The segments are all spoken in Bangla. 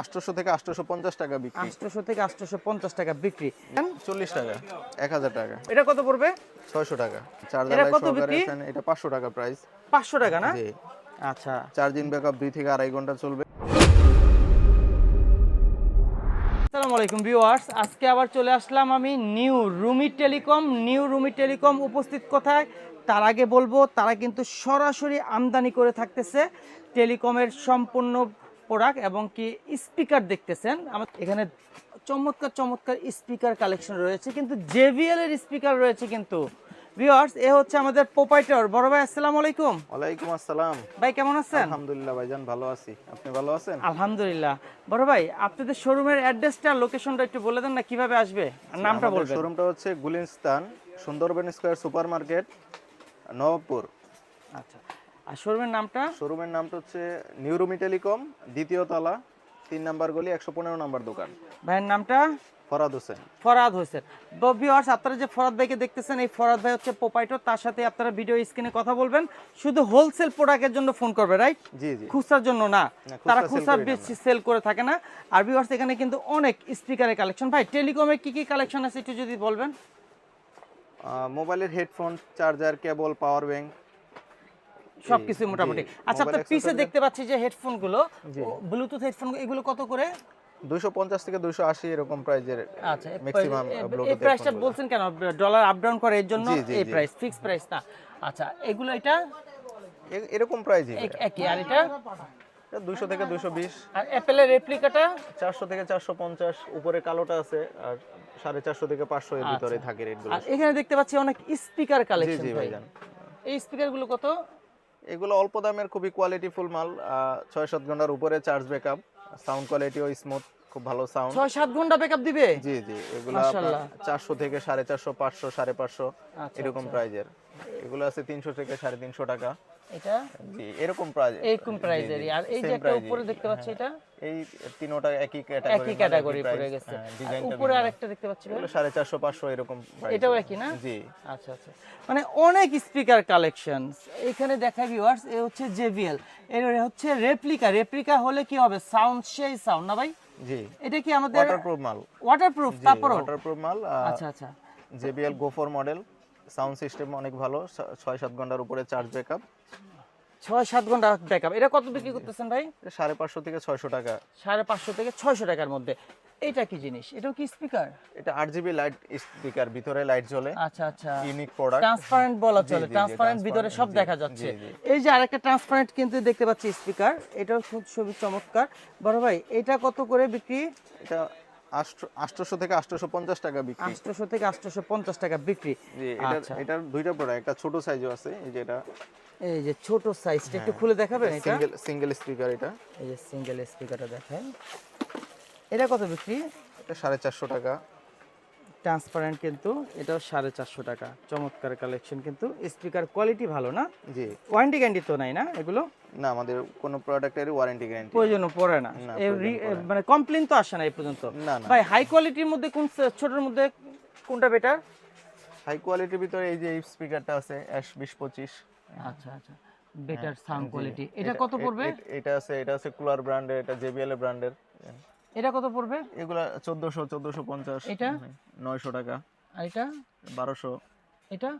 আটশোশো থেকে আটশোশো পঞ্চাশ টাকা বিক্রি। আটশোশো থেকে আটশোশো পঞ্চাশ টাকা বিক্রি। চল্লিশ টাকা এক হাজার টাকা। এটা কত পড়বে? ছয়শো টাকা। এটা চার্জার কত বিক্রি? এটা পাঁচশো টাকা প্রাইস পাঁচশো টাকা না? জি। আচ্ছা। চার্জিং ব্যাকআপ থেকে আড়াই ঘণ্টা চলবে। আসসালামু আলাইকুম ভিউয়ার্স আজকে আবার চলে আসলাম আমি new Rumi telecom. New Rumi telecom উপস্থিত কোথায়? তার আগে বলব তারা কিন্তু সরাসরি আমদানি করে থাকতেছে টেলিকমের সম্পূর্ণ প্রোডাক্ট এবং কি স্পিকার দেখতেছেন। আমার এখানে চমৎকার চমৎকার স্পিকার কালেকশন রয়েছে কিন্তু জেভিএল এর স্পিকার রয়েছে কিন্তু। ভিউয়ার্স এ হচ্ছে আমাদের প্রোপাইটর। বড় ভাই আসসালামু আলাইকুম। ওয়ালাইকুম আসসালাম। ভাই কেমন আছেন? আলহামদুলিল্লাহ ভাইজান ভালো আছি। আপনি ভালো আছেন? আলহামদুলিল্লাহ। বড় ভাই আপনাদের শোরুমের অ্যাড্রেসটা লোকেশনটা একটু বলে দেন না কীভাবে আসবে? আর নামটা বলবেন। শোরুমটা হচ্ছে Gulistan Sundarban square super market Nawabpur. আচ্ছা। আর শোরুমের নামটা? শোরুমের নামটা হচ্ছে নিউরুমি টেলিকম দ্বিতীয় তলা তিন নাম্বার গলি একশো পনেরো নাম্বার দোকান। ভাইয়ের নামটা? ফরাদ হোসেন। ফরাদ হোসেন। ভিউয়ার্স আপনারা যে ফরাদ ভাইকে দেখতেছেন এই ফরাদ ভাই হচ্ছে প্রোপাইটর তার সাথে আপনারা ভিডিও স্ক্রিনে কথা বলবেন। শুধু হোলসেল প্রোডাক্টের জন্য ফোন করবে রাইট জি জি। খুচরার জন্য না। তারা খুচরা বেশি সেল করে থাকে না। আর ভিউয়ার্স এখানে কিন্তু অনেক স্পিকারের কালেকশন ভাই টেলিকমের কি কি কালেকশন আছে একটু যদি বলবেন? মোবাইলের headphone charger cable power bank সবকিছু মোটামুটি। আচ্ছা আপনার পিছে দেখতে পাচ্ছি যে হেডফোনগুলো ব্লুটুথ হেডফোন এগুলো কত করে? দুইশো পঞ্চাশ থেকে দুইশো আশি এরকম প্রাইজের আচ্ছা ম্যাক্সিমাম এই প্রাইসটা বলছেন কেন? ডলার আপ ডাউন করে এর জন্য এই প্রাইস ফিক্স প্রাইস না। আচ্ছা এগুলো এটা? এরকম একই আর এটা? দুইশো থেকে দুইশো বিশ। আর অ্যাপেলের রেপ্লিকাটা চারশো থেকে চারশো পঞ্চাশ উপরে কালোটা আছে আর সাড়ে চারশো থেকে পাঁচশো এর ভিতরে আচ্ছা। থাকে রেটগুলো আর এখানে দেখতে পাচ্ছি অনেক স্পিকার কালেকশন ভাই। এই স্পিকারগুলো কত? এগুলো অল্প দামের খুবই কোয়ালিটিফুল মাল ছয় সাত ঘণ্টার উপরে চার্জ ব্যাকআপ সাউন্ড কোয়ালিটিও স্মুথ খুব ভালো সাউন্ড ছয় সাত ঘণ্টা ব্যাকআপ দিবে? জি জি এগুলো মাশাআল্লাহ। চারশো থেকে সাড়ে চারশো পাঁচশো সাড়ে পাঁচশো আচ্ছা, এরকম প্রাইজের এগুলো আছে তিনশো থেকে সাড়ে তিনশো টাকা। এটা? জি এরকম প্রাইজ এইরকম প্রাইজের আর এই যে একটা উপরে দেখতে পাচ্ছি এটা? এই তিনোটা একই ক্যাটাগরি একই ক্যাটাগরি পড়ে গেছে। উপরে আরেকটা দেখতে পাচ্ছি। এগুলো সাড়ে চারশো পাঁচশো এরকম price এটাও। একই না? জি। আচ্ছা আচ্ছা। মানে অনেক স্পিকার কালেকশন এখানে দেখা ভিউয়ার্স এ হচ্ছে জেভিএল এর হচ্ছে রেপ্লিকা রেপ্লিকা হলে কি হবে? সাউন্ড সেই সাউন্ড না ভাই? জি। এটা কি আমাদের ওয়াটারপ্রুফ মাল। ওয়াটারপ্রুফ তারপরও? ওয়াটারপ্রুফ মাল আচ্ছা আচ্ছা। JBL go four model sound system অনেক ভালো। ছয় সাত ঘণ্টার উপরে চার্জ ব্যাকআপ ছয় সাত ঘণ্টা ব্যাকআপ এটা কত বিক্রি করতেছেন ভাই? সাড়ে পাঁচশো থেকে ছয়শো টাকা। সাড়ে পাঁচশো থেকে ছয়শো টাকার মধ্যে। এটা কি জিনিস? এটাও কি স্পিকার এটা আট জিবি লাইট স্পিকার ভিতরে লাইট জ্বলে। আচ্ছা আচ্ছা। ইউনিক প্রোডাক্ট ট্রান্সপারেন্ট বলা চলে। ট্রান্সপারেন্ট ভিতরে সব দেখা যাচ্ছে। এই যে আরেকটা ট্রান্সপারেন্ট কিন্তু দেখতে পাচ্ছি স্পিকার এটাও খুব খুবই চমৎকার। বড় ভাই এটা কত করে বিক্রি? এটা আটশোশো থেকে আটশোশো পঞ্চাশ টাকা বিক্রি। আটশোশো থেকে আটশোশো পঞ্চাশ টাকা বিক্রি। জি এটার আচ্ছা। এটার দুইটা প্রোডাক্ট একটা ছোট সাইজও আছে এই যে এটা। এই যে ছোট সাইজটা একটু খুলে দেখাবেন এটা? সিঙ্গেল সিঙ্গেল স্পিকার এটা। এই যে সিঙ্গেল স্পিকারটা দেখেন। এটা কত বিক্রি? এটা সাড়ে চারশো টাকা। ট্রান্সপারেন্ট কিন্তু এটাও সাড়ে চারশো টাকা। চমৎকার কালেকশন কিন্তু। স্পিকার কোয়ালিটি ভালো না? জি। ওয়ারেন্টি গ্যারান্টি তো নাই না এগুলো? না আমাদের কোনো প্রোডাক্টের ওয়ারেন্টি গ্যারান্টি প্রয়োজনও পড়ে না। মানে কমপ্লেন তো আসে না এই পর্যন্ত। ভাই হাই কোয়ালিটির মধ্যে কোন ছোটর মধ্যে কোনটা বেটার হাই কোয়ালিটির ভিতরে এই যে এই স্পিকারটা আছে এস বিশ পঁচিশ। আচ্ছা আচ্ছা। বেটার সাউন্ড কোয়ালিটি এটা কত পড়বে? এটা আছে এটা আছে কুলার ব্র্যান্ডের এটা জেবিএল এর ব্র্যান্ডের। এটা কত পড়বে? এগুলা চোদ্দশো চোদ্দশো পঞ্চাশ। এটা? নয়শো টাকা। আর এটা? বারোশো। এটা?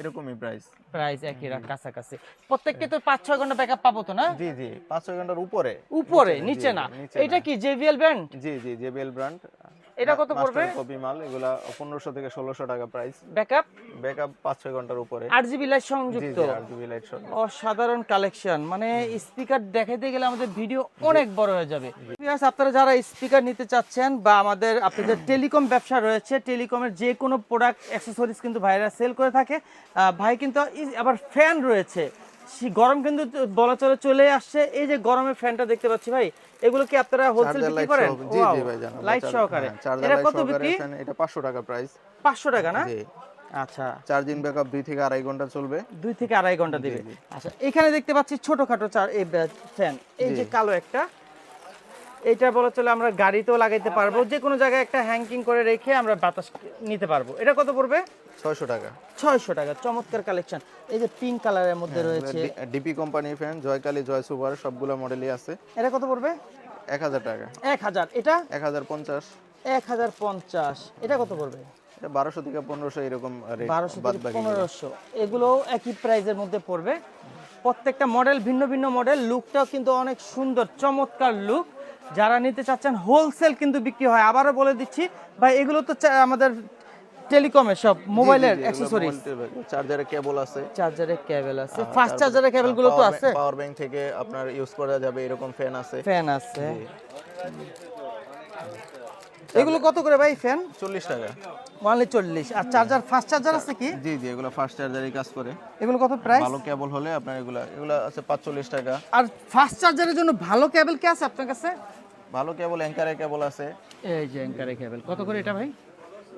এরকমই প্রাইস প্রাইস একই রাখ কাছাকাছি। প্রত্যেককে তো পাঁচ ছয় ঘণ্টা ব্যাকআপ পাবো তো না? জি জি পাঁচ ছয় ঘণ্টার উপরে। উপরে নিচে না এটা কি জেবিএল ব্র্যান্ড জি জি জেবিএল ব্র্যান্ড এটা কত পড়বে? কপি মাল এগুলা পনেরোশো থেকে ষোলোশো টাকা প্রাইস ব্যাকআপ ব্যাকআপ পাঁচ ছয় ঘণ্টার উপরে। আট জিবি লাইট সংযুক্ত? জি আর জিবি লাইট সব অসাধারণ কালেকশন মানে স্পিকার দেখাতে গেলে আমাদের ভিডিও অনেক বড় হয়ে যাবে। Viewers, আপনারা যারা স্পিকার নিতে চাচ্ছেন বা আমাদের আপনাদের টেলিকম ব্যবসা রয়েছে টেলিকমের যে কোনো প্রোডাক্ট অ্যাক্সেসরিজ কিন্তু ভাইরা সেল করে থাকে। ভাই কিন্তু আবার ফ্যান রয়েছে। গরম কিন্তু বলা চলে চলে আসছে। এই যে গরমের ফ্যানটা দেখতে পাচ্ছি ভাই এগুলো কি আপনারা হোলসেল বিক্রি করেন? জি জি ভাই জানো লাইট সহকারে এটা কত বিক্রি? এটা পাঁচশো টাকা প্রাইস পাঁচশো টাকা না? জি। আচ্ছা। চার্জিং ব্যাকআপ 2 থেকে আড়াই ঘণ্টা চলবে। 2 থেকে আড়াই ঘণ্টা দিবে। আচ্ছা এখানে দেখতে পাচ্ছি ছোটখাটো চার এই ফ্যান এই যে কালো একটা এটা বলা চলে আমরা গাড়িতেও লাগাইতে পারব। যে কোনো জায়গায় একটা হ্যাঙ্কিং করে রেখে আমরা বাতাস নিতে পারব। এটা কত পড়বে? ছয়শো টাকা। ছয়শো টাকা। চমৎকার কালেকশন এই যে পিঙ্ক কালারের মধ্যে রয়েছে। ডিপি কোম্পানির ফ্যান জয়কালী জয় সুপার সবগুলো মডেলই আছে। এটা কত পড়বে? এক হাজার টাকা। এক হাজার। এটা? এক হাজার পঞ্চাশ। এক হাজার পঞ্চাশ। এটা কত পড়বে? এটা বারোশো থেকে পনেরোশো এরকম বারোশো থেকে পনেরোশো। এগুলো একই প্রাইজের মধ্যে পড়বে। প্রত্যেকটা মডেল ভিন্ন ভিন্ন মডেল লুকটাও কিন্তু অনেক সুন্দর চমৎকার লুক যারা নিতে চাচ্ছেন হোলসেল কিন্তু বিক্রি হয়। আবারও বলে দিচ্ছি ভাই এগুলো তো আমাদের টেলিকমের সব মোবাইলের অ্যাক্সেসরিজ চার্জারের কেবল আছে। চার্জারের কেবল আছে। ফাস্ট চার্জারের কেবলগুলো তো আছে। পাওয়ার ব্যাংক থেকে আপনার ইউজ করা যাবে এরকম ফ্যান আছে। ফ্যান আছে। এগুলো কত করে ভাই ফ্যান? চল্লিশ টাকা। ওয়ানলি চল্লিশ। আর চার্জার ফাস্ট চার্জার আছে কি? জি জি এগুলো ফাস্ট চার্জারই কাজ করে। এগুলো কত প্রাইস ভালো কেবল হলে আপনার এগুলা এগুলো আছে পাঁচচল্লিশ টাকা। আর ফাস্ট চার্জারের জন্য ভালো কেবল কি আছে আপনার কাছে? ভালো কেবল অ্যাঙ্কারের কেবল আছে। এই যে অ্যাঙ্কারে কেবল কত করে এটা ভাই?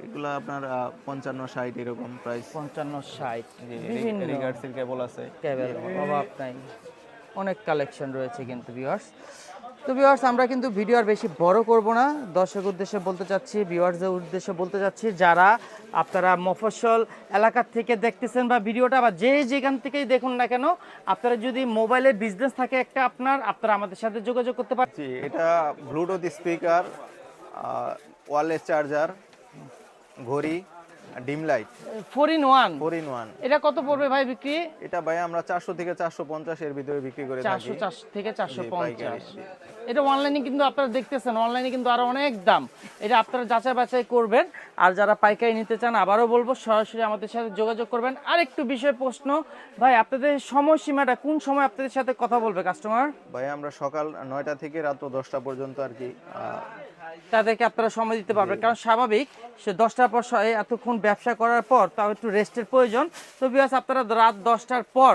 এগুলো আপনার পঞ্চান্ন ষাট এরকম প্রাইস পঞ্চান্ন ষাট। বিভিন্ন রিগার্ডসের কেবল আছে। কেবল অভাব নাই। অনেক কালেকশন রয়েছে কিন্তু ভিউয়ার্স তো ভিউয়ার্স আমরা কিন্তু ভিডিও আর বেশি বড় করব না। দর্শক উদ্দেশ্যে বলতে চাচ্ছি ভিউয়ার্সদের উদ্দেশ্যে বলতে চাচ্ছি, যারা আপনারা মফস্বল এলাকার থেকে দেখতেছেন বা ভিডিওটা বা যে যেখান থেকেই দেখুন না কেন, আপনারা যদি মোবাইলের বিজনেস থাকে একটা আপনার, আপনারা আমাদের সাথে যোগাযোগ করতে পারছি এটা ব্লুটুথ স্পিকার ওয়ারলেস চার্জার ঘড়ি dim light. Four in one four in one এটা কত পড়বে ভাই বিক্রি? এটা ভাই আমরা চারশো থেকে চারশো পঞ্চাশ এর ভিতরে বিক্রি করে থাকি। চারশো থেকে চারশো জি, পঞ্চাশ। পাইকারি। এটা অনলাইনে কিন্তু আপনারা দেখতেছেন অনলাইনে কিন্তু আরও অনেক দাম। এটা আপনারা যাচাই বাছাই করবেন। আর যারা পাইকারি নিতে চান আবারও বলব সরাসরি আমাদের সাথে যোগাযোগ করবেন। আর একটু বিষয় প্রশ্ন ভাই আপনাদের সময়সীমাটা কোন সময় আপনাদের সাথে কথা বলবে কাস্টমার ভাই আমরা সকাল নয়টা থেকে রাত দশটা পর্যন্ত আর কি তাদেরকে আপনারা সময় দিতে পারবেন। কারণ স্বাভাবিক সে দশটার পর এতক্ষণ ব্যবসা করার পর তাও একটু রেস্টের প্রয়োজন। তো বিকজ আপনারা রাত দশটার পর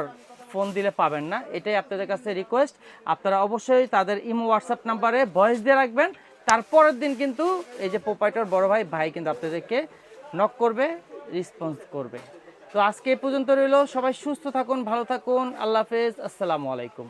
ফোন দিলে পাবেন না। এটাই আপনাদের কাছে রিকোয়েস্ট আপনারা অবশ্যই তাদের ইমো হোয়াটসঅ্যাপ নাম্বারে ভয়েস দিয়ে রাখবেন। তারপরের দিন কিন্তু এই যে প্রোপাইটার বড় ভাই ভাই কিন্তু আপনাদেরকে নক করবে রেসপন্স করবে। তো আজকে এই পর্যন্ত রইল। সবাই সুস্থ থাকুন ভালো থাকুন। আল্লাহ হাফেজ। আসসালামু আলাইকুম।